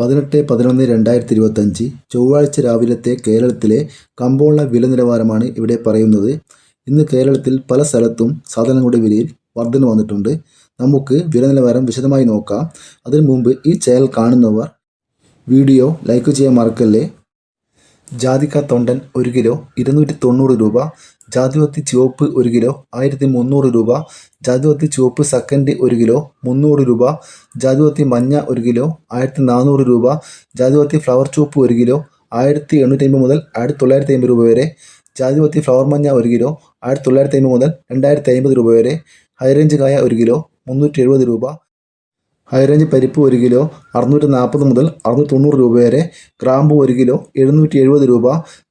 പതിനെട്ട് പതിനൊന്ന് രണ്ടായിരത്തി ഇരുപത്തഞ്ച് ചൊവ്വാഴ്ച രാവിലത്തെ കേരളത്തിലെ കമ്പോള വില നിലവാരമാണ് ഇവിടെ പറയുന്നത്. ഇന്ന് കേരളത്തിൽ പല സ്ഥലത്തും സാധനങ്ങളുടെ വിലയിൽ വർധന വന്നിട്ടുണ്ട്. നമുക്ക് വില നിലവാരം വിശദമായി നോക്കാം. അതിനു മുമ്പ് ഈ ചാനൽ കാണുന്നവർ വീഡിയോ ലൈക്ക് ചെയ്യാൻ മറക്കല്ലേ? ജാതിക്ക തൊണ്ടൻ ഒരു കിലോ ഇരുന്നൂറ്റി തൊണ്ണൂറ് രൂപ ജാതിവത്തി ചുവപ്പ് ഒരു കിലോ ആയിരത്തി മുന്നൂറ് രൂപ ജാതിവത്തി ചുവപ്പ് സെക്കൻഡ് ഒരു കിലോ മുന്നൂറ് രൂപ ജാതിവത്തി മഞ്ഞ ഒരു കിലോ ആയിരത്തി നാനൂറ് രൂപ ജാതിവത്തി ഫ്ലവർ ചുവപ്പ് ഒരു കിലോ ആയിരത്തി എണ്ണൂറ്റി അമ്പത് മുതൽ ആയിരത്തി തൊള്ളായിരത്തി അമ്പത് രൂപ വരെ ജാതിവത്തി ഫ്ലവർ മഞ്ഞ ഒരു കിലോ ആയിരത്തി തൊള്ളായിരത്തി അമ്പത് മുതൽ രണ്ടായിരത്തി അമ്പത് രൂപ വരെ ഹൈറേഞ്ച് കായ ഒരു കിലോ മുന്നൂറ്റി എഴുപത് രൂപ ഹൈറേഞ്ച് പരിപ്പ് ഒരു കിലോ അറുന്നൂറ്റി നാൽപ്പത് മുതൽ അറുന്നൂറ്റി തൊണ്ണൂറ് രൂപ വരെ. ഗ്രാമ്പു ഒരു കിലോ എഴുന്നൂറ്റി എഴുപത് രൂപ.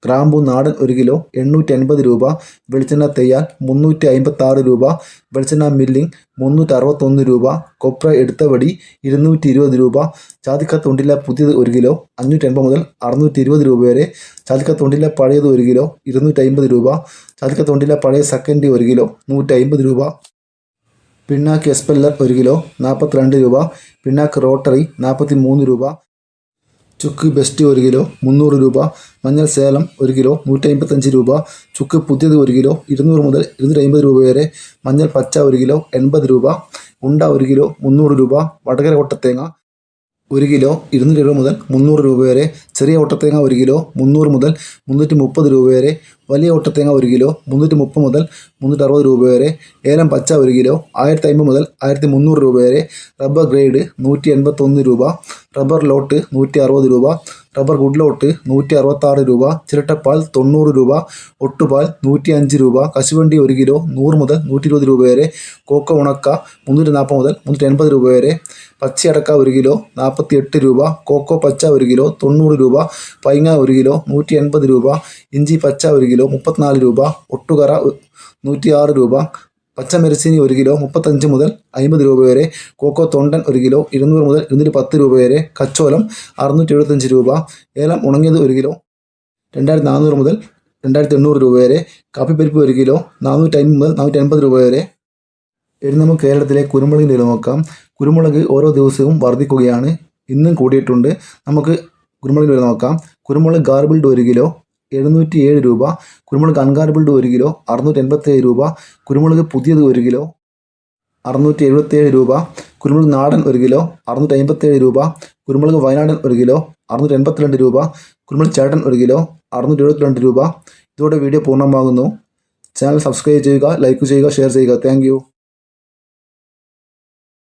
ഗ്രാമ്പു നാടൻ ഒരു കിലോ എണ്ണൂറ്റി അൻപത് രൂപ. വെളിച്ചെണ്ണ തെയ്യാൽ മുന്നൂറ്റി അമ്പത്താറ് രൂപ. വെളിച്ചെണ്ണ മില്ലിംഗ് മുന്നൂറ്റി അറുപത്തൊന്ന് രൂപ. കൊപ്ര എടുത്തവടി ഇരുന്നൂറ്റി ഇരുപത് രൂപ. ചാതിക്ക തൊണ്ടില്ല പുതിയത് ഒരു കിലോ അഞ്ഞൂറ്റി അൻപത് മുതൽ അറുന്നൂറ്റി ഇരുപത് രൂപ വരെ. ചാതിക്ക തൊണ്ടില്ല പഴയത് ഒരു കിലോ ഇരുന്നൂറ്റി അമ്പത് രൂപ. ചാതിക്ക തൊണ്ടില്ല പഴയ സെക്കൻഡ് ഒരു കിലോ നൂറ്റി അമ്പത് രൂപ. പിണ്ണാക്ക് എസ്പെല്ലർ ഒരു കിലോ നാൽപ്പത്തിരണ്ട് രൂപ. പിണ്ണാക്ക് റോട്ടറി നാൽപ്പത്തി മൂന്ന് രൂപ. ചുക്ക് ബെസ്റ്റ് ഒരു കിലോ മുന്നൂറ് രൂപ. മഞ്ഞൾ സേലം ഒരു കിലോ നൂറ്റി അമ്പത്തഞ്ച് രൂപ. ചുക്ക് പുതിയത് ഒരു കിലോ ഇരുന്നൂറ് മുതൽ ഇരുന്നൂറ്റി അമ്പത് രൂപ വരെ. മഞ്ഞൾ പച്ച ഒരു കിലോ എൺപത് രൂപ. ഉണ്ട ഒരു കിലോ മുന്നൂറ് രൂപ. വടകര കൊട്ടത്തേങ്ങ ഒരു കിലോ ഇരുന്നൂറ് രൂപ മുതൽ മുന്നൂറ് രൂപ വരെ. ചെറിയ ഓട്ടത്തേങ്ങ ഒരു കിലോ മുന്നൂറ് മുതൽ മുന്നൂറ്റി മുപ്പത് രൂപ വരെ. വലിയ ഓട്ടത്തേങ്ങ ഒരു കിലോ മുന്നൂറ്റി മുപ്പത് മുതൽ മുന്നൂറ്റി അറുപത് രൂപ വരെ. ഏലം പച്ച ഒരു കിലോ ആയിരത്തി അമ്പത് മുതൽ ആയിരത്തി മുന്നൂറ് രൂപ വരെ. റബ്ബർ ഗ്രേഡ് നൂറ്റി എൺപത്തൊന്ന് രൂപ. റബ്ബർ ലോട്ട് നൂറ്റി അറുപത് രൂപ. റബ്ബർ ഗുഡ്ലോട്ട് നൂറ്റി അറുപത്താറ് രൂപ ചിരട്ടപ്പാൽ തൊണ്ണൂറ് രൂപ ഒട്ടുപാൽ നൂറ്റി അഞ്ച് രൂപ കശുവണ്ടി ഒരു കിലോ നൂറ് മുതൽ നൂറ്റി ഇരുപത് രൂപ വരെ കോക്ക ഉണക്ക മുന്നൂറ്റി നാൽപ്പത് മുതൽ മുന്നൂറ്റി എൺപത് രൂപ വരെ പച്ചയടക്ക ഒരു കിലോ നാൽപ്പത്തി എട്ട് രൂപ കോക്കോ പച്ച ഒരു കിലോ തൊണ്ണൂറ് രൂപ പൈങ്ങ ഒരു കിലോ നൂറ്റി എൺപത് രൂപ ഇഞ്ചി പച്ച ഒരു കിലോ മുപ്പത്തിനാല് രൂപ ഒട്ടുകറ നൂറ്റി ആറ് രൂപ പച്ചമരച്ചീനി ഒരു കിലോ മുപ്പത്തഞ്ച് മുതൽ അമ്പത് രൂപ വരെ കോക്കോ തൊണ്ടൻ ഒരു കിലോ ഇരുന്നൂറ് മുതൽ ഇരുന്നൂറ്റി പത്ത് രൂപ വരെ കച്ചോലം അറുന്നൂറ്റി എഴുപത്തഞ്ച് രൂപ ഏലം ഉണങ്ങിയത് ഒരു കിലോ രണ്ടായിരത്തി നാനൂറ് മുതൽ രണ്ടായിരത്തി എണ്ണൂറ് രൂപ വരെ കാപ്പിപ്പരിപ്പ് ഒരു കിലോ നാനൂറ്റി അമ്പത് മുതൽ നാനൂറ്റി അൻപത് രൂപ വരെ. ഇനി നമുക്ക് കേരളത്തിലെ കുരുമുളകിന്റെ വില നോക്കാം. കുരുമുളക് ഓരോ ദിവസവും വർദ്ധിക്കുകയാണ് ഇന്നും കൂടിയിട്ടുണ്ട്. നമുക്ക് കുരുമുളകിന്റെ വില നോക്കാം. കുരുമുളക് ഗാർബിൾഡ് ഒരു കിലോ എഴുന്നൂറ്റി ഏഴ് രൂപ കുരുമുളക് അൺഗാർബിൾഡ് ഒരു കിലോ അറുന്നൂറ്റി എൺപത്തേഴ് രൂപ കുരുമുളക് പുതിയത് ഒരു കിലോ അറുന്നൂറ്റി എഴുപത്തേഴ് രൂപ കുരുമുളക് നാടൻ ഒരു കിലോ അറുന്നൂറ്റി അമ്പത്തേഴ് രൂപ കുരുമുളക് വയനാടൻ ഒരു കിലോ അറുന്നൂറ്റി എൺപത്തിരണ്ട് രൂപ കുരുമുളക് ചേട്ടൻ ഒരു കിലോ അറുന്നൂറ്റി എഴുപത്തിരണ്ട് രൂപ. ഇതോടെ വീഡിയോ പൂർണമാകുന്നു. ചാനൽ സബ്സ്ക്രൈബ് ചെയ്യുക ലൈക്ക് ചെയ്യുക ഷെയർ ചെയ്യുക. താങ്ക്